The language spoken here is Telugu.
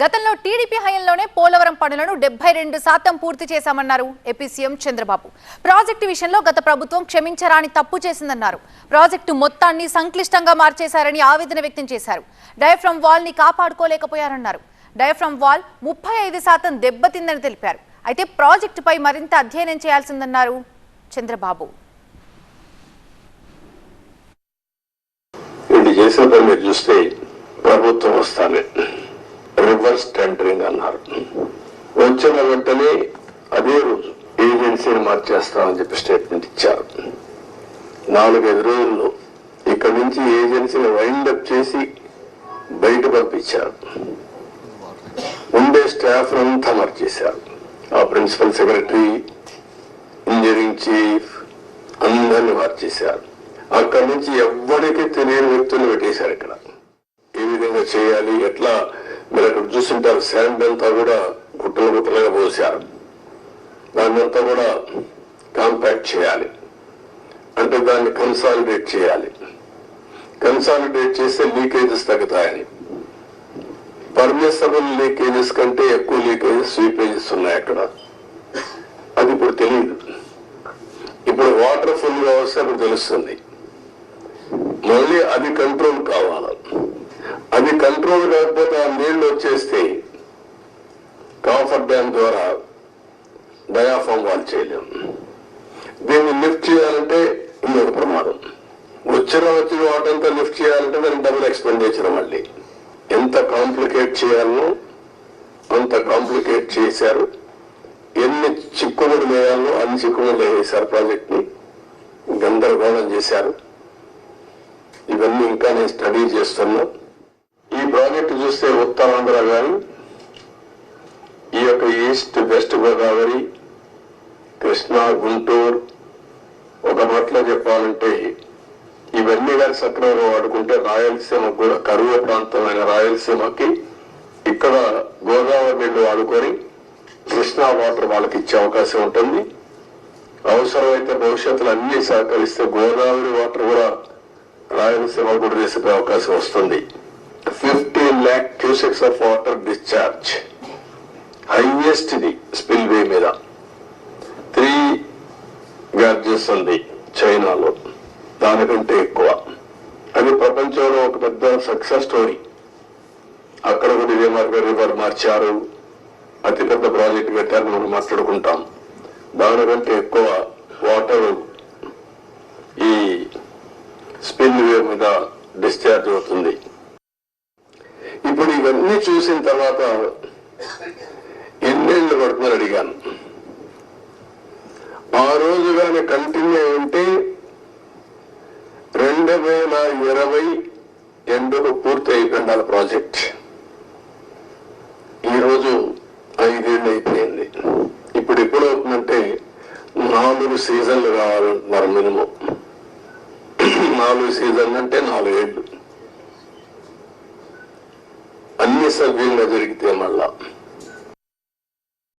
గతంలో టీడీపీ హయంలోనే పోలవరం పనులను డెబ్బై రెండు శాతం పూర్తి చేశామన్నారు ఏపీ సీఎం చంద్రబాబు. ప్రాజెక్టు విషయంలో గత ప్రభుత్వం క్షమించరాని తప్పు చేసిందన్నారు. ప్రాజెక్టు మొత్తాన్ని సంక్లిష్టంగా మార్చేశారని ఆవేదన వ్యక్తం చేశారు. డయఫ్రమ్ వాల్ని కాపాడుకోలేకపోయారన్నారు. డయఫ్రమ్ వాల్ ముప్పై ఐదు శాతం దెబ్బతిందని తెలిపారు. అయితే ప్రాజెక్టుపై మరింత అధ్యయనం చేయాల్సిందన్నారు చంద్రబాబు. చేసిన పని మీరు చూస్తే ప్రభుత్వం వస్తానే రివర్స్ టెండరింగ్ అన్నారు. వచ్చిన వెంటనే అదే రోజు ఏజెన్సీని మార్చేస్తామని చెప్పి స్టేట్మెంట్ ఇచ్చారు. నాలుగైదు రోజుల్లో ఇక్కడి నుంచి ఏజెన్సీని వైండప్ చేసి బయట పంపించారు. ఉండే స్టాఫ్ అంతా మార్చేశారు. ఆ ప్రిన్సిపల్ సెక్రటరీ ఇంజనీరింగ్ చీఫ్ అందరిని మార్చేశారు. అక్కడి నుంచి ఎవరికి తెలియని వ్యక్తులు పెట్టేశారు ఇక్కడ. ఏ విధంగా చేయాలి ఎట్లా మీరు అక్కడ చూస్తుంటారు శాండ్ అంతా కూడా గుట్టలు గుట్టలుగా పోసారు. దాన్ని అంతా కూడా కాంపాక్ట్ చేయాలి. అంటే దాన్ని కన్సాలిడేట్ చేయాలి. కన్సాలిడేట్ చేస్తే లీకేజెస్ తగ్గుతాయని. పర్మిసబుల్ లీకేజెస్ కంటే ఎక్కువ లీకేజెస్ స్వీపేజెస్ ఉన్నాయి అక్కడ. అది ఇప్పుడు తెలియదు. ఇప్పుడు వాటర్ ఫుల్గా వస్తే అప్పుడు తెలుస్తుంది. మళ్ళీ అది కంట్రోల్ కావాలి. రోజు లేకపోతే ఆ నీళ్ళు వచ్చేస్తే కాఫర్ డ్యామ్ ద్వారా డయాఫామ్ వాల్ చేయలేం. దీన్ని లిఫ్ట్ చేయాలంటే ఇంకొక ప్రమాదం. వచ్చిన వచ్చిన వాటంతా లిఫ్ట్ చేయాలంటే దానికి డబుల్ ఎక్స్పెండిచర్ మళ్ళీ. ఎంత కాంప్లికేట్ చేయాలనో అంత కాంప్లికేట్ చేశారు. ఎన్ని చిక్కుముడు వేయాలో అన్ని చిక్కుముడు వేసారు ప్రాజెక్ట్ని. గందరగోళం చేశారు. ఇవన్నీ ఇంకా నేను స్టడీ చేస్తున్నాను ప్రాజెక్ట్ చూస్తే ఉత్తరాంధ్ర కానీ ఈ యొక్క ఈస్ట్ వెస్ట్ గోదావరి కృష్ణా గుంటూరు ఒక మాటలో చెప్పాలంటే ఇవన్నీ కానీ సక్రమంగా వాడుకుంటే రాయలసీమ కూడా కరువు ప్రాంతమైన రాయలసీమకి ఇక్కడ గోదావరి నీళ్ళు వాడుకొని కృష్ణా వాటర్ వాళ్ళకి ఇచ్చే అవకాశం ఉంటుంది. అవసరమైతే భవిష్యత్తులో అన్ని సహకరిస్తే గోదావరి వాటర్ కూడా రాయలసీమ కూడా తీసుకునే అవకాశం వస్తుంది. Fifty lakh cusecs of water discharge. Highest ఇది స్పిల్ వే మీద. త్రీ గార్జెస్ ఉంది చైనాలో. దానికంటే ఎక్కువ. అది ప్రపంచంలో ఒక పెద్ద సక్సెస్ స్టోరీ. అక్కడ కూడా ఇదే మార్గం రివర్ మార్చారు. అతిపెద్ద ప్రాజెక్ట్ పెట్టారు మనం మాట్లాడుకుంటాం. దానికంటే ఎక్కువ వాటర్ ఈ స్పిల్ వే మీద డిశ్చార్జ్ అవుతుంది. ఇప్పుడు ఇవన్నీ చూసిన తర్వాత ఎన్నేళ్ళు పడుతుందని అడిగాను. ఆ రోజు కానీ కంటిన్యూ ఉంటే రెండు వేల ఇరవై ఎండుకు పూర్తి అయిపోయిండాలి ప్రాజెక్ట్. ఈరోజు ఐదేళ్ళు అయిపోయింది. ఇప్పుడు ఎప్పుడు అవుతుందంటే నాలుగు సీజన్లు కావాలంటున్నారు మినిమం. నాలుగు సీజన్లు అంటే నాలుగేళ్ళు. అన్ని దొరికితే మళ్ళా.